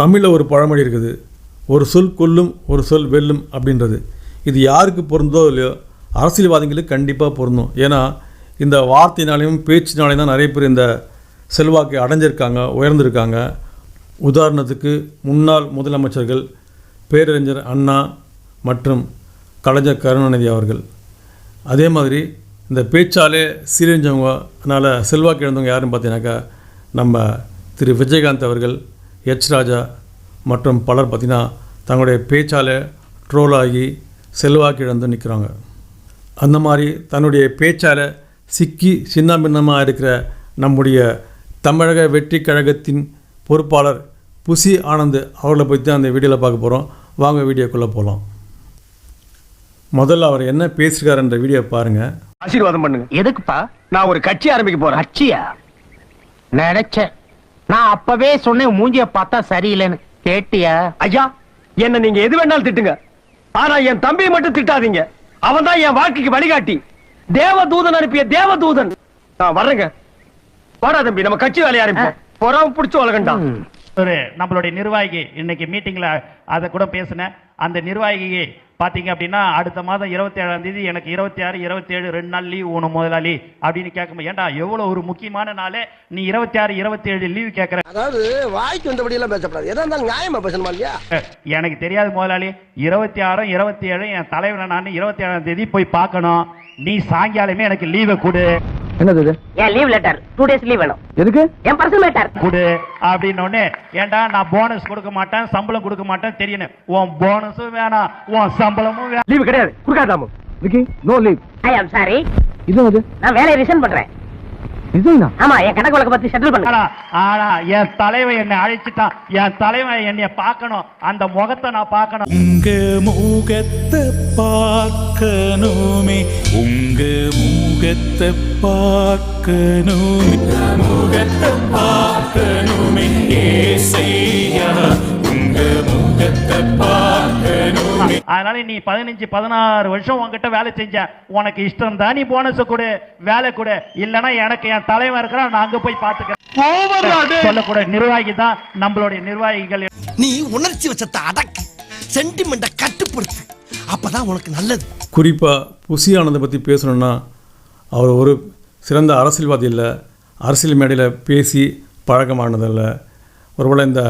தமிழில் ஒரு பழமொழி இருக்குது. ஒரு சொல் கொல்லும் ஒரு சொல் வெல்லும் அப்படின்றது. இது யாருக்கு பொருந்தோ இல்லையோ அரசியல்வாதிகளுக்கு கண்டிப்பாக பொருந்தும். ஏன்னா இந்த வார்த்தையினாலையும் பேச்சினாலையும் தான் நிறைய பேர் இந்த செல்வாக்கை அடைஞ்சிருக்காங்க உயர்ந்திருக்காங்க. உதாரணத்துக்கு முன்னாள் முதலமைச்சர்கள் பேரறிஞர் அண்ணா மற்றும் கலைஞர் கருணாநிதி அவர்கள். அதே மாதிரி இந்த பேச்சாலே சீரழிஞ்சவங்க அதனால் செல்வாக்கு இழந்தவங்க யாருன்னு பார்த்தீங்கன்னாக்கா நம்ம திரு விஜயகாந்த் அவர்கள் எச் ராஜா மற்றும் பலர் பார்த்திங்கன்னா தங்களுடைய பேச்சாலே ட்ரோல் ஆகி செல்வாக்கு இழந்து நிற்கிறாங்க. அந்த மாதிரி தன்னுடைய பேச்சால் சிக்கி சின்ன பின்னமாக இருக்கிற நம்முடைய தமிழக வெற்றி கழகத்தின் பொறுப்பாளர் புசி ஆனந்த் அவர்களை பற்றி தான் அந்த வீடியோவில் பார்க்க போகிறோம் வாங்க வீடியோக்குள்ளே போகலாம் முதல்ல அவர் என்ன பேசியிருக்காருன்ற வீடியோ பாருங்கள் ஆசீர்வாதம் பண்ணுங்க. எதுக்குப்பா? நான் ஒரு கட்சி ஆரம்பிக்க போறேன். கட்சியா? நினைச்சேன். நான் அப்பவே சொன்னேன் மூஞ்சிய பார்த்தா சரியில்லைன்னு. கேட்டியா? ஐயா என்ன நீங்க எது வேணாலும் திட்டுங்க. ஆனா என் தம்பியை மட்டும் திட்டாதீங்க. அவன் தான் என் வாழ்க்கைக்கு வழிகாட்டி. தேவதூதன் அனுப்பிய தேவதூதன். நான் வர்றேங்க. வாடா தம்பி நம்ம கட்சி வேலையை ஆரம்பிப்போம். பொறாம பிடிச்சு வளர்கண்டாம் ம். ஒரு நம்மளுடைய நிர்வாகி இன்னைக்கு மீட்டிங்ல அதை கூட பேசினேன். அந்த நிர்வாகிக்கு பாத்தீங்க அப்படின்னா அடுத்த மாதம் இருபத்தி ஏழாம் தேதி எனக்கு இருபத்தி ஆறு இருபத்தி ஏழு ரெண்டு நாள் லீவ் வேணும் முதலாளி அப்படின்னு கேட்கும்போது ஏன்டா எவ்வளவு ஒரு முக்கியமான நாளே நீ இருபத்தி ஆறு இருபத்தி ஏழு லீவ் கேட்கற. அதாவது வாய்க்கு வந்தபடி எல்லாம் பேசப்படாது. எதா இருந்தாலும் நியாயமா பேசணுமா இல்லையா? எனக்கு தெரியாது முதலாளி இருபத்தி ஆறும் இருபத்தி ஏழும் என் தலைவனை நான் இருபத்தி ஏழாம் தேதி போய் பார்க்கணும். நீ சாயங்காலமே எனக்கு லீவை கொடு. என்னது இது? என் leave letter two days leave வேணும். எதுக்கு? என் பர்சனல் மேட்டர் கொடு அப்படின்னு ஏன்டா நான் போனஸ் கொடுக்க மாட்டேன் சம்பளம் கொடுக்க மாட்டேன் தெரியணும் உன் போனஸும் வேணாம் உன் சம்பளமும் வேணாம். லீவு கிடையாது. குடுக்காதாம Vicky no leave I am sorry இது அது நான் வேலையை ரிசைன் பண்றேன். ஆமா என் கணக்கு வழக்க பத்தி செட்டில் பண்ணுங்க ஆனா ஆனா என் தலைவன் என்னை அழைச்சிட்டான் என் தலைவன் என்னைய பார்க்கணும். அந்த முகத்தை நான் பார்க்கணும். உங்க முகத்தை பார்க்கணுமே உங்க முகத்தை பார்க்கணுமே. அதனால நீ பதினஞ்சு பதினாறு வருஷம் உன்கிட்ட வேலை செஞ்ச உனக்கு இஷ்டம் தான் நீ போனஸ் கொடு வேலை கொடு. இல்லைன்னா எனக்கு என் தலைவன் இருக்கிறான் நான் அங்க போய் பாத்துக்கிறேன் சொல்லக்கூட நிர்வாகி தான் நம்மளுடைய நிர்வாகிகள். நீ உணர்ச்சி வச்சத்தை அடக்கு சென்டிமெண்ட்டை கட்டுப்படுத்து. அப்பதான் உனக்கு நல்லது. குறிப்பாக புசி ஆனந்தை பற்றி பேசணுன்னா அவர் ஒரு சிறந்த அரசியல்வாதி இல்லை அரசியல் மேடையில் பேசி பழக்கமானதில்ல ஒருவேளை இந்த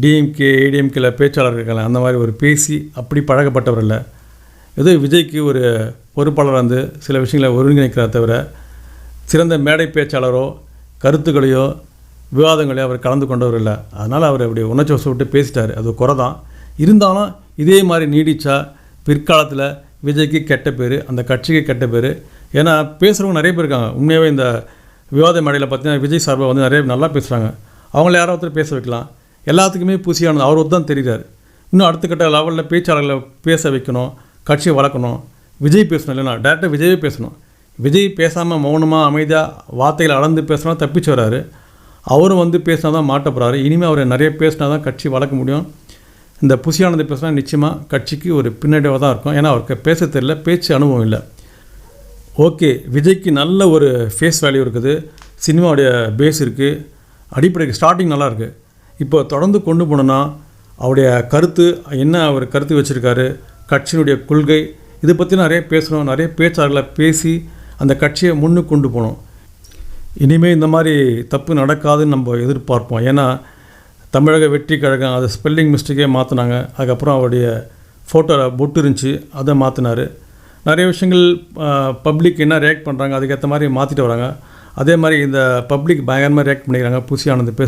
டிஎம்கே ஏடிஎம்கேல பேச்சாளர் இருக்காங்க. அந்த மாதிரி ஒரு பேசி அப்படி பழகப்பட்டவர் இல்லை. ஏதோ விஜய்க்கு ஒரு பொறுப்பாளர் வந்து சில விஷயங்களை ஒருங்கிணைக்கிறார் தவிர சிறந்த மேடை பேச்சாளரோ கருத்துக்களையோ விவாதங்களையோ அவர் கலந்து கொண்டவர் இல்லை. அதனால் அவர் அப்படி உணர்ச்சி விட்டு பேசிட்டார். அது குறை தான். இருந்தாலும் இதே மாதிரி நீடித்தா பிற்காலத்தில் விஜய்க்கு கெட்ட பேர் அந்த கட்சிக்கு கெட்ட பேர். ஏன்னா பேசுகிறவங்க நிறைய பேர் இருக்காங்க. உண்மையாகவே இந்த விவாத மேடையில் பார்த்தீங்கன்னா விஜய் சார்பை வந்து நிறைய நல்லா பேசுகிறாங்க அவங்கள யாராவது ஒருத்தர் பேச வைக்கலாம். எல்லாத்துக்குமே புசியானது. அவர் தான் தெரிகிறார். இன்னும் அடுத்த கட்ட லெவலில் பேச்சாளர்களை பேச வைக்கணும் கட்சியை வளர்க்கணும். விஜய் பேசணும் இல்லைனா டேரெக்டாக விஜயே பேசணும். விஜய் பேசாமல் மௌனமாக அமைதியாக வார்த்தைகளை அளந்து பேசினா தப்பிச்சு வராரு. அவரும் வந்து பேசினா தான் மாட்ட போகிறாரு இனிமேல் அவர் நிறைய பேசினா தான் கட்சி வளர்க்க முடியும். இந்த புசியானது பேசினா நிச்சயமாக கட்சிக்கு ஒரு பின்னடைவாக தான் இருக்கும். ஏன்னா அவருக்கு பேச தெரியல பேச்சு அனுபவம் இல்லை. ஓகே விஜய்க்கு நல்ல ஒரு ஃபேஸ் வேல்யூ இருக்குது. சினிமாவுடைய பேஸ் இருக்குது அடிப்படைக்கு ஸ்டார்டிங் நல்லா இருக்குது இப்போ தொடர்ந்து கொண்டு போனோன்னா அவருடைய கருத்து என்ன அவர் கருத்து வச்சுருக்காரு கட்சியினுடைய கொள்கை இதை பற்றி நிறைய பேசணும் நிறைய பேச்சாளர்களை பேசி அந்த கட்சியை முன்னுக்கு கொண்டு போகணும். இனிமேல் இந்த மாதிரி தப்பு நடக்காதுன்னு நம்ம எதிர்பார்ப்போம். ஏன்னா தமிழக வெற்றி கழகம் அதை ஸ்பெல்லிங் மிஸ்டேக்கே மாற்றினாங்க அதுக்கப்புறம் அவருடைய ஃபோட்டோவில் பொட்டு இருந்துச்சு அதை மாற்றினார் நிறைய விஷயங்கள் பப்ளிக் என்ன ரியாக்ட் பண்ணுறாங்க அதுக்கேற்ற மாதிரி மாற்றிட்டு வராங்க. அதே மாதிரி இந்த பப்ளிக் பயங்கரமாக ரியாக்ட் பண்ணிக்கிறாங்க புசி ஆனந்த்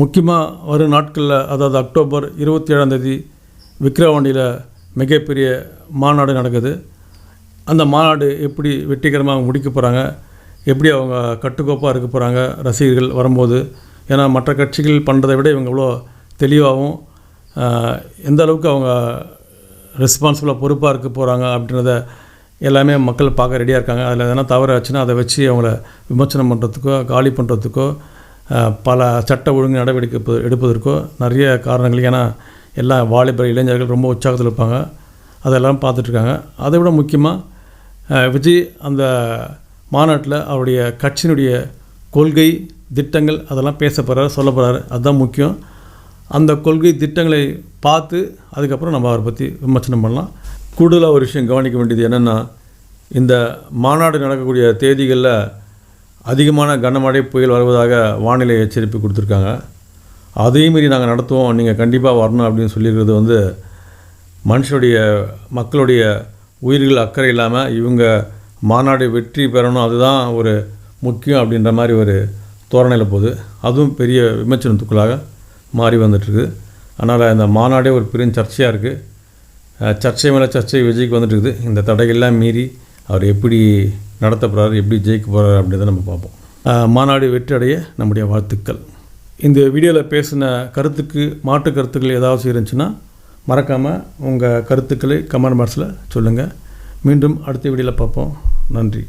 முக்கியமாக வரும் நாட்களில் அதாவது அக்டோபர் இருபத்தி ஏழாம் தேதி விக்ரவாண்டியில் மிகப்பெரிய மாநாடு நடக்குது. அந்த மாநாடு எப்படி வெற்றிகரமாக முடிக்க போகிறாங்க எப்படி அவங்க கட்டுக்கோப்பாக இருக்க போகிறாங்க ரசிகர்கள் வரும்போது ஏன்னா மற்ற கட்சிகள் பண்ணுறதை விட இவங்க எவ்வளோ தெளிவாகவும் எந்த அளவுக்கு அவங்க ரெஸ்பான்சிபிளாக பொறுப்பாக இருக்க போகிறாங்க அப்படின்றத எல்லாமே மக்கள் பார்க்க ரெடியாக இருக்காங்க. அதில் எதனா தவறு ஆச்சுன்னா அதை வச்சு அவங்கள விமர்சனம் பண்ணுறதுக்கோ காலி பண்ணுறதுக்கோ பல சட்ட ஒழுங்கு நடவடிக்கை எடுப்பதற்கோ நிறைய காரணங்கள். ஏன்னா எல்லா வாலிபர் இளைஞர்கள் ரொம்ப உற்சாகத்தில் இருப்பாங்க. அதெல்லாம் பார்த்துட்ருக்காங்க. அதை விட முக்கியமாக விஜய் அந்த மாநாட்டில் அவருடைய கட்சியினுடைய கொள்கை திட்டங்கள் அதெல்லாம் பேச போகிறாரு சொல்ல போகிறாரு அதுதான் முக்கியம். அந்த கொள்கை திட்டங்களை பார்த்து அதுக்கப்புறம் நம்ம அவரை பற்றி விமர்சனம் பண்ணலாம். கூடுதலாக ஒரு விஷயம் கவனிக்க வேண்டியது என்னென்னா இந்த மாநாடு நடக்கக்கூடிய தேதிகளில் அதிகமான கனமழை புயல் வருவதாக வானிலை எச்சரிப்பு கொடுத்துருக்காங்க. அதையும் மீறி நாங்கள் நடத்துவோம். நீங்கள் கண்டிப்பாக வரணும் அப்படின்னு சொல்லியிருக்கிறது வந்து மனுஷனுடைய மக்களுடைய உயிர்கள் அக்கறை இல்லாமல் இவங்க மாநாடு வெற்றி பெறணும். அதுதான் ஒரு முக்கியம் அப்படின்ற மாதிரி ஒரு தோரணையில் போகுது. அதுவும் பெரிய விமர்சனத்துக்குள்ளாக மாறி வந்துட்டுருக்கு அதனால் இந்த மாநாடே ஒரு பெரிய சர்ச்சையாக இருக்குது சர்ச்சை மேலே சர்ச்சை விஜய்க்கு வந்துட்டுருக்குது. இந்த தடைகள்லாம் மீறி அவர் எப்படி நடத்த போகிறாரு எப்படி ஜெயிக்க போகிறாரு அப்படின்றத நம்ம பார்ப்போம். மாநாடு வெற்றியடைய நம்முடைய வாழ்த்துக்கள். இந்த வீடியோவில் பேசின கருத்துக்கு மாற்று கருத்துக்கள் ஏதாவது இருந்துச்சுன்னா மறக்காமல் உங்கள் கருத்துக்களை கமெண்ட் பாக்ஸில் சொல்லுங்கள் மீண்டும் அடுத்த வீடியோவில் பார்ப்போம். நன்றி.